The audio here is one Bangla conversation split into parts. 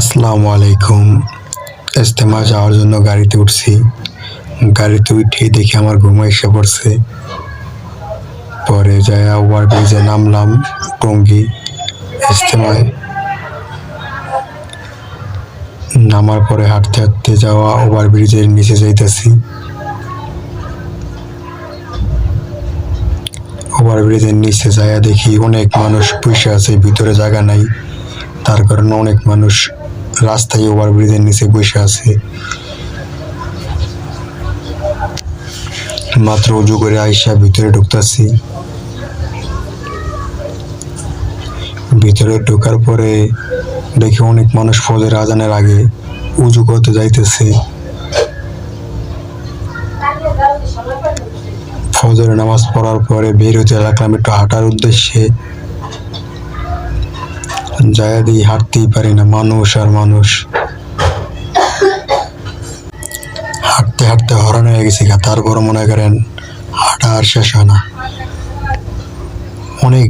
আসসালামু আলাইকুম। ইস্তেমা যাওয়ার জন্য গাড়িতে উঠছি। গাড়িতে উঠে দেখি আমার ঘুম এসে পড়ছে। পরে যায় ওভার ব্রিজে নামলাম টঙ্গি ইস্তেমায় নামার পরে হাঁটতে হাঁটতে যাওয়া ওভার ব্রিজের নিচে যাইতেছি। ওভার ব্রিজের নিচে যায় দেখি অনেক মানুষ বসে আছে, ভিতরে জায়গা নাই। তার কারণে অনেক মানুষ রাস্তায় ওভার ব্রিজের নিচে বসে আছে। মাত্র উজু করে আইসা ভিতরে ঢুকতেছি। ভিতরে ঢোকার পরে দেখি অনেক মানুষ ফজের আজানের আগে উজু করতে যাইতেছে। ফজরের নামাজ পড়ার পরে বের হতে লাগলাম একটু হাঁটার উদ্দেশ্যে। যায় দিয়ে হাঁটতেই পারি না, মানুষ আর মানুষ। হাঁটতে হাঁটতে হরান হয়ে গেছি গা তারপর মনে করেন হাঁটা আর শেষ হয় না। অনেক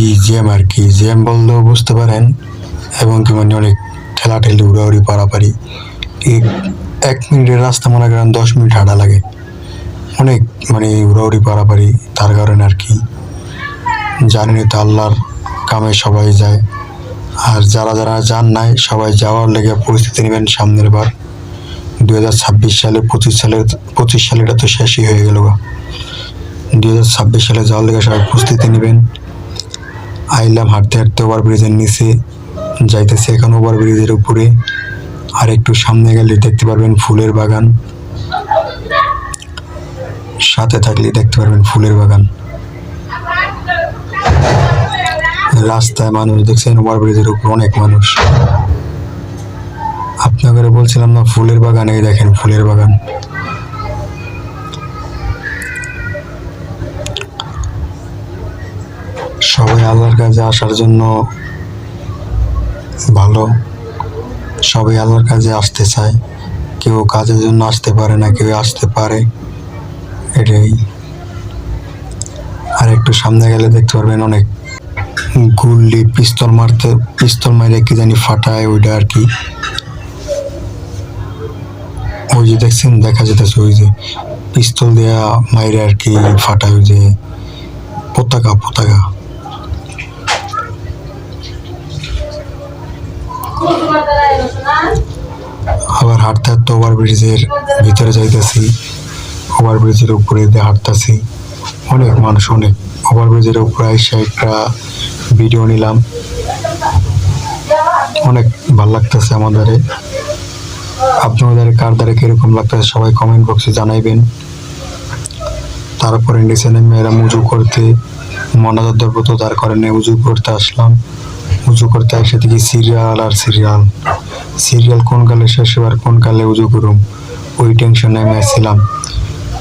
ই জ্যাম আর কি, জ্যাম বললেও বুঝতে পারেন, এবং কি মানে অনেক ঠেলাঠেলি, উড়াউড়ি, পারাপারি। এক মিনিটের রাস্তা মনে করেন দশ মিনিট হাঁটা লাগে। অনেক মানে উড়াউড়ি, পারাপারি, তার কারণে আর কি। জানেনই তো আল্লাহর কামে সবাই যায়। আর যারা যারা যান নাই, সবাই যাওয়ার লেগে পরিস্থিতি নেবেন সামনের বার। দু হাজার ছাব্বিশ সালে, পঁচিশ সালে পঁচিশ সালে এটা তো শেষই হয়ে গেল দু হাজার ছাব্বিশ সালে যাওয়ার লেগে সবাই প্রস্তুতি নেবেন। আইলাম হাঁটতে হাঁটতে ওভার ব্রিজের নিচে যাইতেছে এখন ওভার ব্রিজের উপরে। আর একটু সামনে গেলে দেখতে পারবেন ফুলের বাগান। সাথে থাকলে দেখতে পারবেন ফুলের বাগান। রাস্তায় মানুষ দেখছেন ওভার ব্রিজের উপর অনেক মানুষ। আপনাকে বলছিলাম না, ফুলের বাগান, এই দেখেন ফুলের বাগান। সবাই আল্লাহর কাছে আসার জন্য ভালো। সবাই আল্লাহর কাছে আসতে চায়। কেউ কাজের জন্য আসতে পারে না, কেউ আসতে পারে। এটাই। আর একটু সামনে গেলে দেখতে পারবেন অনেক গুল্লি পিস্তল মারতে, পিস্তল মারে কি জানি ফাটায় ওইটা আর কি। ওই যে দেখছেন, দেখা যেতেছে ওই যে পিস্তল দেয়া মাইরে আর কি ফাটায় ওই যে পতাকা পতাকা। আবার হাঁটতে হাঁটতে ওভার ব্রিজের ভিতরে যাইতেছি, ওভার ব্রিজের উপরে দিয়ে হাঁটতেছি। অনেক মানুষ, অনেক। ওভার ব্রিজের উপরে এসে একটা ভিডিও নিলাম। অনেক ভালো লাগতেছে আমাদের। আপনাদের কার দ্বারা কীরকম লাগতেছে সবাই কমেন্ট বক্সে জানাইবেন। তারপরে নিচে নেমে এরা উজু করতে মনাজার দ্রব্য তার কারণে উজু করতে আসলাম। উজু করতে এসে দেখি সিরিয়াল আর সিরিয়াল সিরিয়াল কোন কালে শেষ হবে আর কোন কালে উজু করুম? ওই টেনশনে আমি আসছিলাম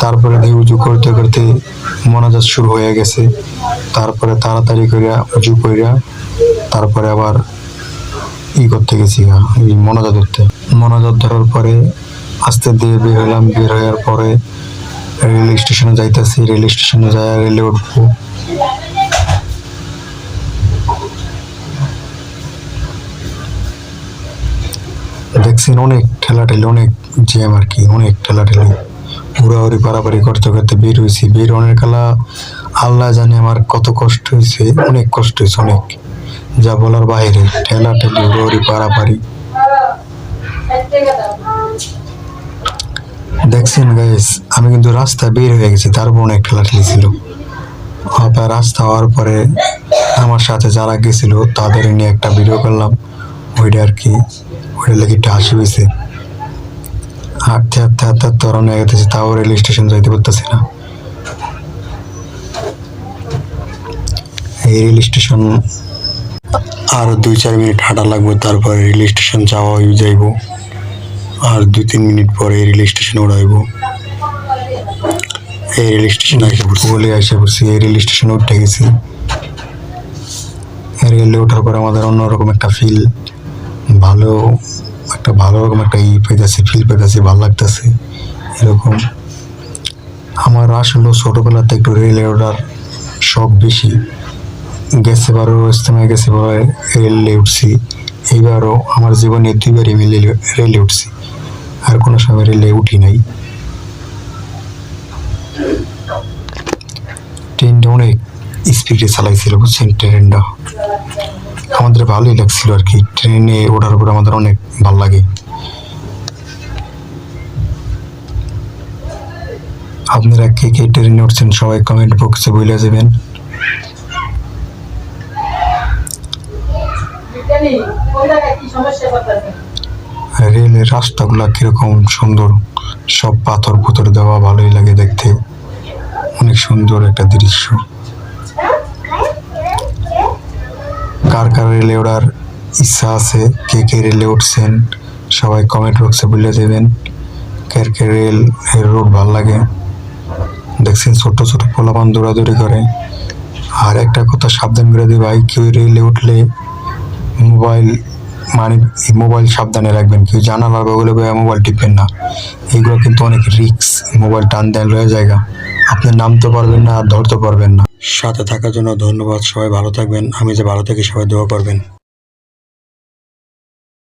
তারপরে দেখি উজু করতে করতে মনাজাত শুরু হয়ে গেছে। তারপরে তাড়াতাড়ি করিয়া উজু করিয়া তারপরে আবার ই করতে গেছি এই মনাজাত ধরতে। মনাজাত ধরার পরে আস্তে দিয়ে বের হলাম বের হওয়ার পরে রেল স্টেশনে যাইতেছি। রেল স্টেশনে যায় রেলে উঠবো। দেখছেন অনেক ঠেলা ঠেলাঠেলি, অনেক জ্যাম আর কি, অনেক ঠেলাঠেলি। উড়াউড়ি পারাপারি করতে করতে বের হয়েছি। বের অনেক কালা আল্লাহ জানে আমার কত কষ্ট হয়েছে, অনেক কষ্ট হয়েছে, অনেক। যা বলার বাইরে ঠেলাঠেলি উড়াউড়ি পারাপারি দেখছেন গাইস আমি কিন্তু রাস্তায় বের হয়ে গেছি তারপর অনেক ঠেলাঠেলি ছিল। আবার রাস্তা হওয়ার পরে আমার সাথে যারা গেছিল, তাদের নিয়ে একটা ভিডিও করলাম। ওইটা আর কি, ওইটা লেগে একটু হাসি হয়েছে। হাঁটতে হাঁটতে হাঁটতে হাঁটতে ওরা নিয়ে তাও রেল স্টেশন যাইতে পারতেছি না এই রেল স্টেশন আর দুই চার মিনিট হাঁটা লাগবে তারপরে রেল স্টেশন যাওয়া হয়ে যাইব আর দুই তিন মিনিট পরে রেল স্টেশন উড়াইব এই রেল স্টেশন এসে পড়ছি বলে এসে পড়ছি এই রেল স্টেশনে উঠে গেছি রেলে ওঠার পর আমাদের অন্যরকম একটা ফিল ভালো একটা ভালো রকম একটা ই পেতেছি ফিল পেতেছি ভালো লাগতেছে, এরকম। আমার আসলে ছোটোবেলাতে একটু রেলে ওঠার শখ বেশি গেছে বারো ইস্তেমায় গেছে বারো রেলে উঠছি, এইবারও আমার জীবনে দুইবার আমি রেলে রেলে উঠছি, আর কোনো সময় রেলে উঠি নাই। ট্রেনটা অনেক স্পিডে চালাইছিল, বুঝছেন? ট্রেনটা। আমাদের ভালোই লাগছিল আর কি। ট্রেনে ওঠার উপর আমাদের অনেক ভালো লাগে। আপনারা কে কে ট্রেনে উঠছেন সবাই কমেন্ট বক্সে বলে যাবেন। রেলের রাস্তাগুলা কীরকম সুন্দর। সব পাথর পুথর দেওয়া ভালোই লাগে দেখতে। অনেক সুন্দর একটা দৃশ্য কার কার রেলে ওঠার ইচ্ছা আছে, কে কে রেলে উঠছেন, সবাই কমেন্ট বক্সে বলে দেবেন কার কে রেল এর রোড ভালো লাগে। দেখছেন ছোট ছোট পোলাপান দৌড়াদৌড়ি করে। আর একটা কথা সাবধান করে দিই ভাই, কেউ রেলে উঠলে মোবাইল মানে মোবাইল সাবধানে রাখবেন, কেউ জানালার বগলে মোবাইল টিপবেন না। এগুলো কিন্তু অনেক রিক্স মোবাইল টান দেন রয়ে জায়গা। আপনি নামতে পারবেন না আর ধরতে পারবেন না। সাথে থাকার জন্য ধন্যবাদ, সবাই ভালো থাকবেন। আমি যে ভালো থাকি, সবাই দোয়া করবেন।